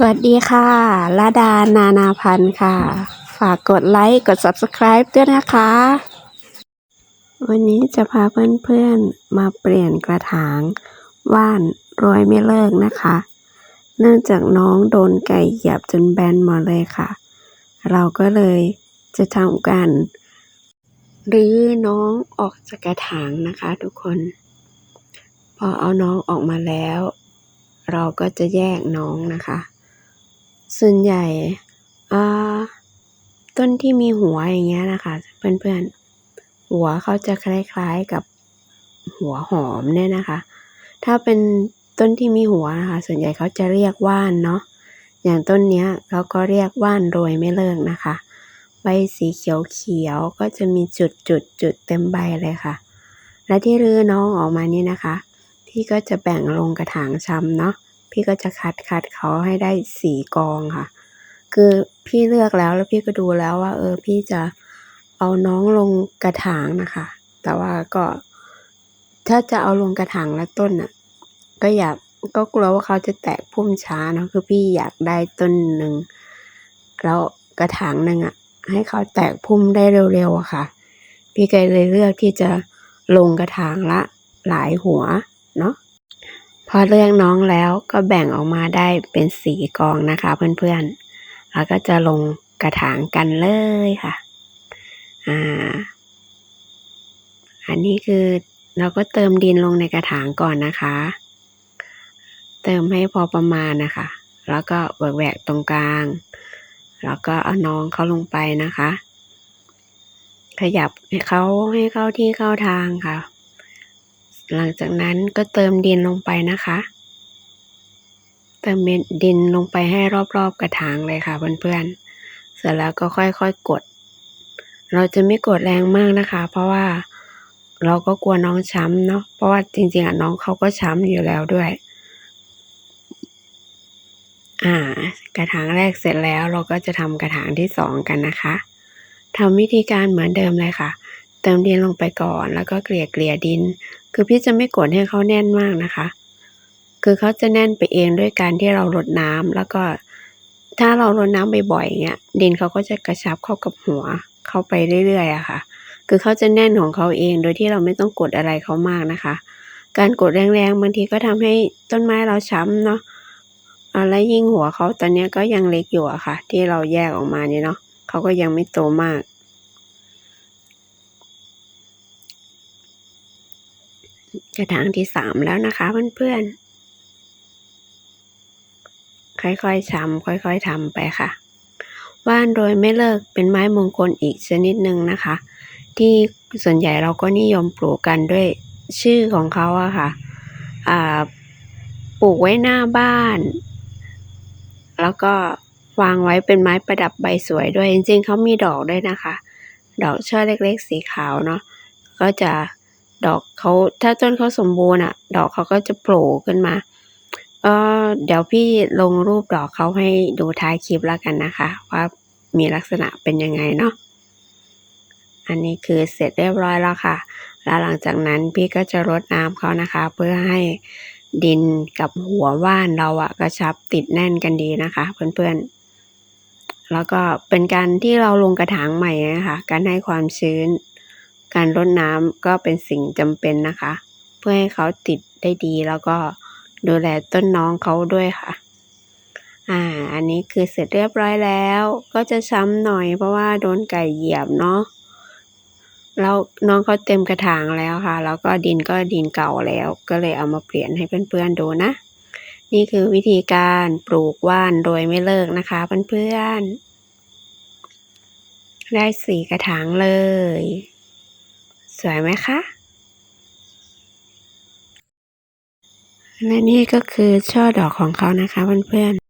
สวัสดีค่ะลาดานานาพันธ์ค่ะ ฝากกดไลค์ กด Subscribe ด้วยนะคะ วันนี้จะพาเพื่อนๆ มาเปลี่ยนกระถางว่านรวยไม่เลิกนะคะ เนื่องจากน้องโดนไก่เหยียบจนแบนหมดเลยค่ะ เราก็เลยจะทำการรื้อน้องออกจากกระถางนะคะทุกคน พอเอาน้องออกมาแล้ว เราก็จะแยกน้องนะคะ ส่วนใหญ่ต้นที่มีหัวอย่างเงี้ยนะคะ เพื่อนๆ หัวเขาจะคล้ายๆกับหัวหอมเนี่ยนะคะ ถ้าเป็นต้นที่มีหัวนะคะ ส่วนใหญ่เขาจะเรียกว่านเนาะอย่างต้นเนี้ยเขาก็เรียกว่านโรยไม่เลิกนะคะใบสีเขียวๆก็จะมีจุดจุดจุดเต็มใบเลยค่ะ และที่รื้อน้องออกมานี่นะคะ พี่ก็จะแบ่งลงกระถางชำเนาะ พี่ก็จะคัดคัดเขาให้ได้สี่กองค่ะ คือพี่เลือกแล้วแล้วพี่ก็ดูแล้วว่า เออ พี่จะเอาน้องลงกระถางนะคะ แต่ว่าก็ถ้าจะเอาลงกระถางละต้นอะ ก็อยากก็กลัวว่าเขาจะแตกพุ่มช้าเนาะคือพี่อยากได้ต้นหนึ่งแล้วกระถางหนึ่งอะ ให้เขาแตกพุ่มได้เร็วๆอะค่ะ พี่ก็เลยเลือกที่จะลงกระถางละหลายหัวเนาะ พอเลือกน้องแล้วก็แบ่งออกมาได้เป็นสีกองนะคะเพื่อนๆแล้วก็จะลงกระถางกันเลยค่ะ อ่า อันนี้คือเราก็เติมดินลงในกระถางก่อนนะคะ เติมให้พอประมาณนะคะ แล้วก็แหวกๆตรงกลาง แล้วก็เอาน้องเขาลงไปนะคะ ขยับให้เขาให้เข้าที่เข้าทางค่ะ หลังจากนั้นก็เติมดินลงไปนะคะ เติมดินลงไปให้รอบๆกระถางเลยค่ะเพื่อนๆ เสร็จแล้วก็ค่อยๆกด เราจะไม่กดแรงมากนะคะ เพราะว่าเราก็กลัวน้องช้ำเนาะ เพราะว่าจริงๆอะน้องเขาก็ช้ำอยู่แล้วด้วย อ่า กระถางแรกเสร็จแล้วเราก็จะทำกระถางที่สองกันนะคะทำวิธีการเหมือนเดิมเลยค่ะ ติมดินลงไปก่อน แล้วก็เกลี่ยเกลี่ยดิน คือพี่จะไม่กดให้เขาแน่นมากนะคะ คือเขาจะแน่นไปเองด้วยการที่เรารดน้ำแล้วก็ถ้าเรารดน้ำบ่อยๆเงี้ยดินเขาก็จะกระชับเข้ากับหัวเข้าไปเรื่อยๆอะค่ะ คือเขาจะแน่นของเขาเองโดยที่เราไม่ต้องกดอะไรเขามากนะคะ การกดแรงๆบางทีก็ทำให้ต้นไม้เราช้ำเนาะและยิ่งหัวเขาตอนนี้ก็ยังเล็กอยู่อะค่ะ ที่เราแยกออกมาเนี่ยเนาะเขาก็ยังไม่โตมาก กระถางที่สามแล้วนะคะเพื่อนๆ ค่อยๆชำค่อยๆทำไปค่ะว่านโดยไม่เลิกเป็นไม้มงคลอีกชนิดหนึ่งนะคะ ที่ส่วนใหญ่เราก็นิยมปลูกกันด้วยชื่อของเขาอะค่ะอ่าปลูกไว้หน้าบ้าน แล้วก็วางไว้เป็นไม้ประดับใบสวยด้วยจริงๆเขามีดอกด้วยนะคะ ดอกช่อเล็กๆสีขาวเนาะก็จะ ดอกเขาถ้าต้นเขาสมบูรณ์อะ ดอกเขาก็จะโผล่ขึ้นมาเออเดี๋ยวพี่ลงรูปดอกเขาให้ดูท้ายคลิปแล้วกันนะคะ ว่ามีลักษณะเป็นยังไงเนาะอันนี้คือเสร็จเรียบร้อยแล้วค่ะ แล้วหลังจากนั้นพี่ก็จะรดน้ำเขานะคะ เพื่อให้ดินกับหัวว่านเราอะกระชับติดแน่นกันดีนะคะ เพื่อนๆ แล้วก็เป็นการที่เราลงกระถางใหม่นะคะ การให้ความชื้น การรดน้ำก็เป็นสิ่งจำเป็นนะคะ เพื่อให้เขาติดได้ดีแล้วก็ดูแลต้นน้องเขาด้วยค่ะ อ่า อันนี้คือเสร็จเรียบร้อยแล้ว ก็จะช้ำหน่อยเพราะว่าโดนไก่เหยียบเนาะแล้วน้องเขาเต็มกระถางแล้วค่ะ แล้วก็ดินก็ดินเก่าแล้ว ก็เลยเอามาเปลี่ยนให้เพื่อนๆดูนะ นี่คือวิธีการปลูกว่านโดยไม่เลิกนะคะเพื่อนๆ ได้สี่กระถางเลย สวยไหมคะและนี่ก็คือช่อดอกของเขานะคะเพื่อนๆ